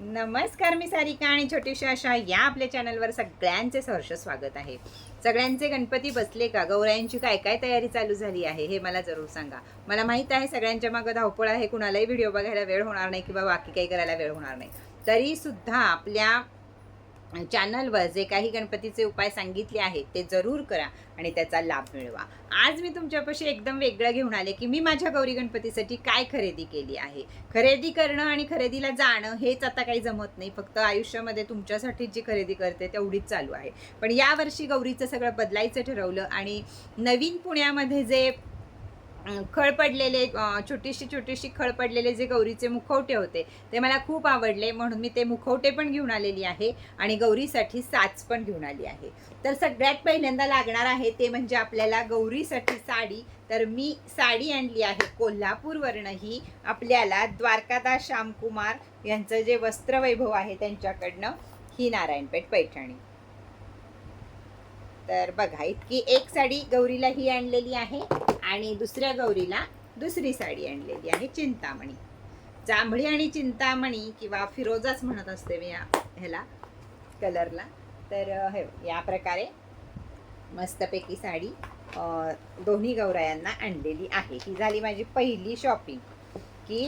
नमस्कार मी सारिका आणि छोटीशी आशा या आपल्या चॅनलवर सगळ्यांचे सहर्ष स्वागत आहे. सगळ्यांचे गणपती बसले का? गौरायांची काय काय तयारी चालू झाली आहे हे मला जरूर सांगा. मला माहीत आहे सगळ्यांच्या मागं धावपळ आहे कुणालाही व्हिडिओ बघायला वेळ होणार नाही किंवा बाकी काही करायला वेळ होणार नाही. तरी सुद्धा आपल्या चॅनलवर जे काही गणपतीचे उपाय सांगितले आहेत ते जरूर करा आणि त्याचा लाभ मिळवा. आज मी तुमच्यापाशी एकदम वेगळं घेऊन आले की मी माझ्या गौरी गणपतीसाठी काय खरेदी केली आहे. खरेदी करणं आणि खरेदीला जाणं हेच आता काही जमत नाही. फक्त आयुष्यामध्ये तुमच्यासाठी जी खरेदी करते तेवढीच चालू आहे. पण यावर्षी गौरीचं सगळं बदलायचं ठरवलं आणि नवीन पुण्यामध्ये जे खळ पडलेले छोटीशी छोटीशी खळ पडलेले जे गौरीचे मुखवटे होते ते मला खूप आवडले. म्हणून मी ते मुखवटे पण घेऊन आलेली आहे आणि गौरीसाठी साच पण घेऊन आली आहे. तर सगळ्यात पहिल्यांदा लागणार आहे ते म्हणजे आपल्याला गौरीसाठी साडी. तर मी साडी आणली आहे कोल्हापूरवरनं ही आपल्याला द्वारकादास श्यामकुमार यांचं जे वस्त्रवैभव आहे त्यांच्याकडनं ही नारायणपेठ पैठणी. तर बघा इतकी एक साडी गौरीला ही आणलेली आहे. आणि दुसऱ्या गौरीला दुसरी साडी आणलेली आहे चिंतामणी. जांभळी आणि चिंतामणी किंवा फिरोजाच म्हणत असते मी या ह्याला कलरला. तर हे या प्रकारे मस्तपैकी साडी दोन्ही गौरायांना आणलेली आहे. ही झाली माझी पहिली शॉपिंग की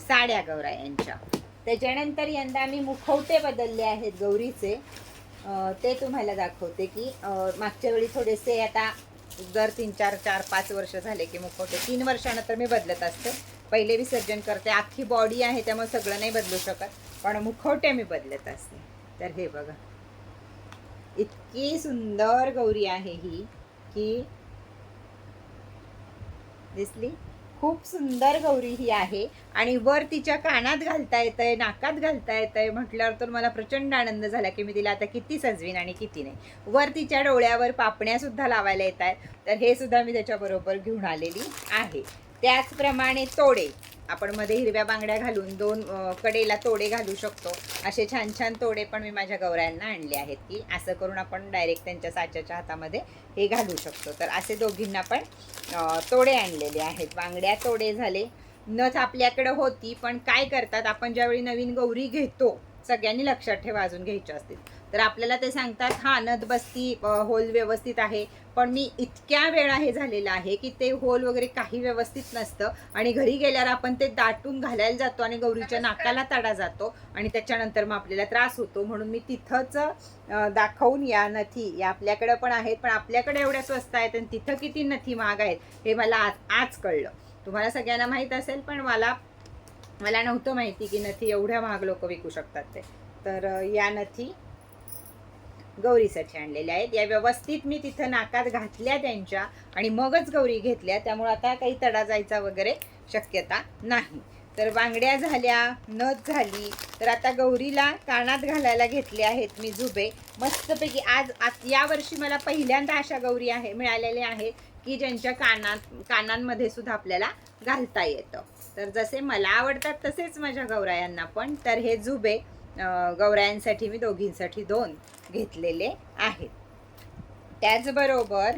साड्या गौरायांच्या. त्याच्यानंतर यंदा मी मुखवटे बदलले आहेत गौरीचे. ते तुम्हाला दाखवते की मागच्या वेळी थोडेसे आता दर तीन चार चार पाच वर्ष झाले की मुखवटे. तीन वर्षानंतर मी बदलत असते. पहिले विसर्जन करते. अख्खी बॉडी आहे त्यामुळे सगळं नाही बदलू शकत. पण मुखवटे मी बदलत असते. तर हे बघा. इतकी सुंदर गौरी आहे ही की दिसली? खूप सुंदर गौरी ही आहे. आणि वर तिच्या कानात घालता येतंय नाकात घालता येतंय. म्हटल्यावर तर मला प्रचंड आनंद झाला की मी तिला आता किती सजवीन आणि किती नाही. वर तिच्या डोळ्यावर पापण्यासुद्धा लावायला येत आहेत तर हे सुद्धा मी त्याच्याबरोबर घेऊन आलेली आहे. त्याचप्रमाणे तोडे. आपण मध्ये हिरव्या बांगड्या घालून दोन कडेला तोडे घालू शकतो. असे छान छान तोडे पण मी माझ्या गवऱ्यांना आणले आहेत की असं करून आपण डायरेक्ट त्यांच्या साच्याच्या हातामध्ये हे घालू शकतो. तर असे दोघींना पण तोडे आणलेले आहेत. बांगड्या तोडे झाले. नथ आपल्याकडं होती पण काय करतात? आपण ज्यावेळी नवीन गौरी घेतो सगळ्यांनी लक्षात ठेवा अजून घ्यायच्या असतील. तर आपल्याला ते सांगतात हा नथ बसती अ, होल व्यवस्थित आहे. पण मी इतक्या वेळा हे झालेलं आहे की ते होल वगैरे काही व्यवस्थित नसतं आणि घरी गेल्यावर आपण ते दाटून घालायला जातो आणि गौरीच्या नाकाला तडा जातो आणि त्याच्यानंतर मग आपल्याला त्रास होतो. म्हणून मी तिथंच दाखवून या नथी या आपल्याकडे पण आहेत पण आपल्याकडे एवढ्या स्वस्त आहेत आणि तिथं किती नथी महाग आहेत हे मला आज आज कळलं. तुम्हाला सगळ्यांना माहीत असेल पण मला मला नव्हतं माहिती की नथी एवढ्या महाग लोक विकू शकतात ते. तर या नथी गौरीसाठी आणलेल्या आहेत. या व्यवस्थित मी तिथं नाकात घातल्या त्यांच्या आणि मगच गौरी घेतल्या. त्यामुळे आता काही तडा जायचा वगैरे शक्यता नाही. तर बांगड्या झाल्या नथ झाली. तर आता गौरीला कानात घालायला घेतले आहेत मी झुबे. मस्तपैकी आज आत यावर्षी मला पहिल्यांदा अशा गौरी आहे मिळालेल्या आहेत की ज्यांच्या कानात कानांमध्ये सुद्धा आपल्याला घालता येतं. तर जसे मला आवडतात तसेच माझ्या गौरायांना पण. तर हे झुबे गौरायांसाठी मी दोघींसाठी दोन घेतलेले आहेत. त्याचबरोबर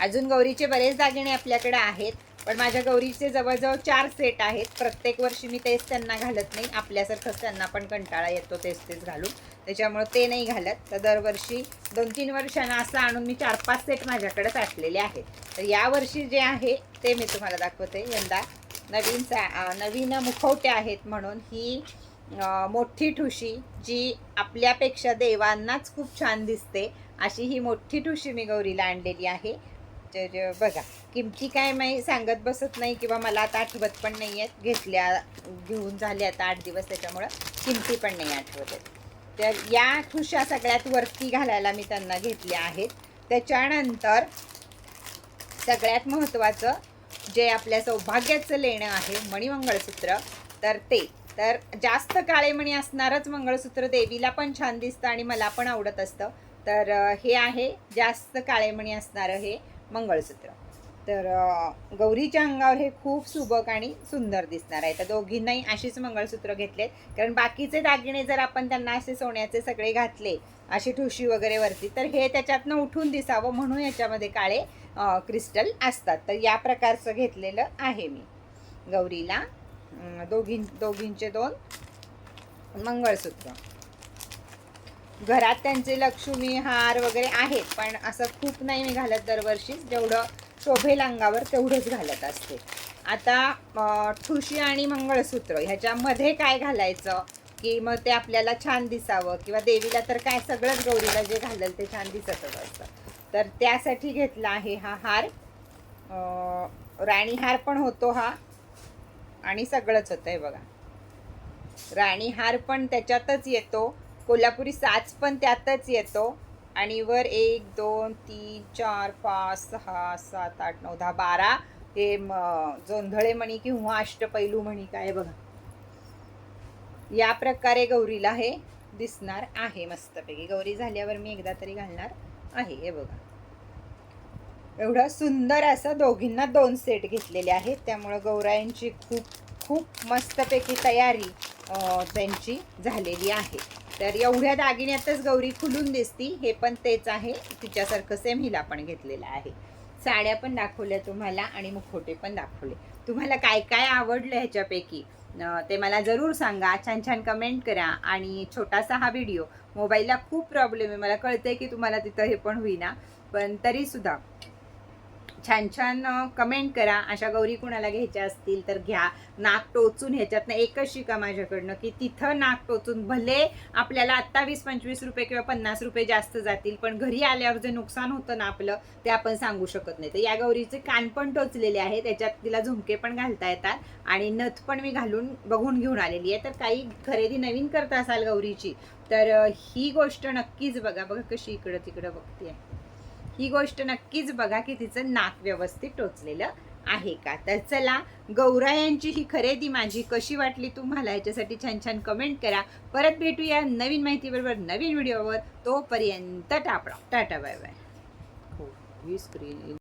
अजून गौरीचे बरेच दागिने आपल्याकडे आहेत. पण माझ्या गौरीचे जवळजवळ चार सेट आहेत. प्रत्येक वर्षी मी तेच त्यांना घालत नाही. आपल्यासारखंच त्यांना पण कंटाळा येतो तेच तेच घालून. त्याच्यामुळं ते नाही घालत. तर दरवर्षी दोन तीन वर्षांना असं आणून मी चार पाच सेट माझ्याकडे साठलेले आहेत. तर यावर्षी जे आहे ते मी तुम्हाला दाखवते. यंदा नवीन सा नवीन मुखवटे आहेत म्हणून ही मोठी ठुशी जी आपल्यापेक्षा देवांनाच खूप छान दिसते अशी ही मोठी ठुशी मी गौरीला आणलेली आहे. तर बघा. किमती काय माही सांगत बसत नाही किंवा मला आता आठवत पण नाही आहेत. घेतल्या घेऊन झाले आता आठ दिवस त्याच्यामुळं. किमती पण नाही आठवत आहेत. तर या ठुशा सगळ्यात वरती घालायला मी त्यांना घेतल्या आहेत. त्याच्यानंतर सगळ्यात महत्त्वाचं जे आपल्या सौभाग्याचं लेणं आहे मणिमंगळसूत्र तर ते. तर जास्त काळे मणी असणारच मंगळसूत्र देवीला पण छान दिसतं आणि मला पण आवडत असतं. तर हे आहे जास्त काळे मणी असणारं हे. मंगळसूत्र. तर गौरीच्या अंगावर हे खूप सुबक आणि सुंदर दिसणार आहे. तर दोघींनाही अशीच मंगळसूत्र घेतलेत. कारण बाकीचे दागिने जर आपण त्यांना असे सोन्याचे सगळे घातले अशी ठुशी वगैरे वरती तर हे त्याच्यातनं उठून दिसावं म्हणून याच्यामध्ये काळे क्रिस्टल असतात. तर या प्रकारचं घेतलेलं आहे मी. गौरीला दोघीं दोघींचे दोन मंगळसूत्र. घरात त्यांचे लक्ष्मी हार वगैरे आहेत पण असं खूप नाही मी घालत दरवर्षी. जेवढं शोभेल अंगावर तेवढंच घालत असते. आता ठुशी आणि मंगळसूत्र ह्याच्यामध्ये काय घालायचं? की मग ते आपल्याला छान दिसावं किंवा देवीला तर काय सगळंच गौरीला जे घालेल ते छान दिसतच असतं. तर त्यासाठी घेतला आहे हा हार. राणीहार राणी हार पण होतो हा. आणि सगळंच होतं आहे बघा. राणी हार पण त्याच्यातच येतो. कोल्हापुरी साच पण त्यातच येतो. आणि वर एक दोन तीन चार पाच सहा सात आठ नऊ दहा बारा हे म- जोंधळे म्हणी किंवा अष्टपैलू म्हणी काय बघा. या प्रकारे गौरीला हे दिसणार आहे मस्तपैकी. गौरी झाल्यावर मी एकदा तरी घालणार आहे हे बघा. एवढं सुंदर असं दोघींना दोन सेट घेतलेले आहेत. त्यामुळं गौरायांची खूप खूप मस्तपैकी तयारी त्यांची झालेली आहे. तर एवढ्या दागिन्यातच गौरी खुलून दिसती. हे पण तेच आहे. तिच्यासारखं सेम हिला पण घेतलेलं आहे. साड्या पण दाखवल्या तुम्हाला आणि मुखोटे पण दाखवले. तुम्हाला काय काय आवडलं ह्याच्यापैकी? ते मला जरूर सांगा. छान छान कमेंट करा. आणि छोटासा हा व्हिडिओ मोबाईलला खूप प्रॉब्लेम आहे. मला कळतंय की तुम्हाला तिथं हे पण होईना. पण तरीसुद्धा छान छान कमेंट करा. अशा गौरी कुणाला घ्यायच्या असतील तर घ्या. नाक टोचून ह्याच्यातनं एकच शिका माझ्याकडनं की तिथं नाक टोचून. भले आपल्याला आत्ता वीस पंचवीस रुपये किंवा पन्नास रुपये जास्त जातील पण घरी आल्यावर जे नुकसान होतं ना आपलं ते आपण सांगू शकत नाही. तर या गौरीचे कान पण टोचलेले आहे त्याच्यात तिला झुमके पण घालता येतात आणि नथ पण मी घालून बघून घेऊन आलेली आहे. तर काही खरेदी नवीन करता असाल गौरीची तर ही गोष्ट नक्कीच बघा. बघा कशी इकडं तिकडं बघते. आहे ही गोष्ट नक्कीच बघा की तिचं नाक व्यवस्थित टोचलेलं आहे का? तर चला गौरायांची ही खरेदी माझी कशी वाटली तुम्हाला याच्यासाठी छान छान कमेंट करा. परत भेटूया नवीन माहितीबरोबर नवीन व्हिडिओवर तोपर्यंत टापडा टाटा बाय बाय हो ही स्क्रीन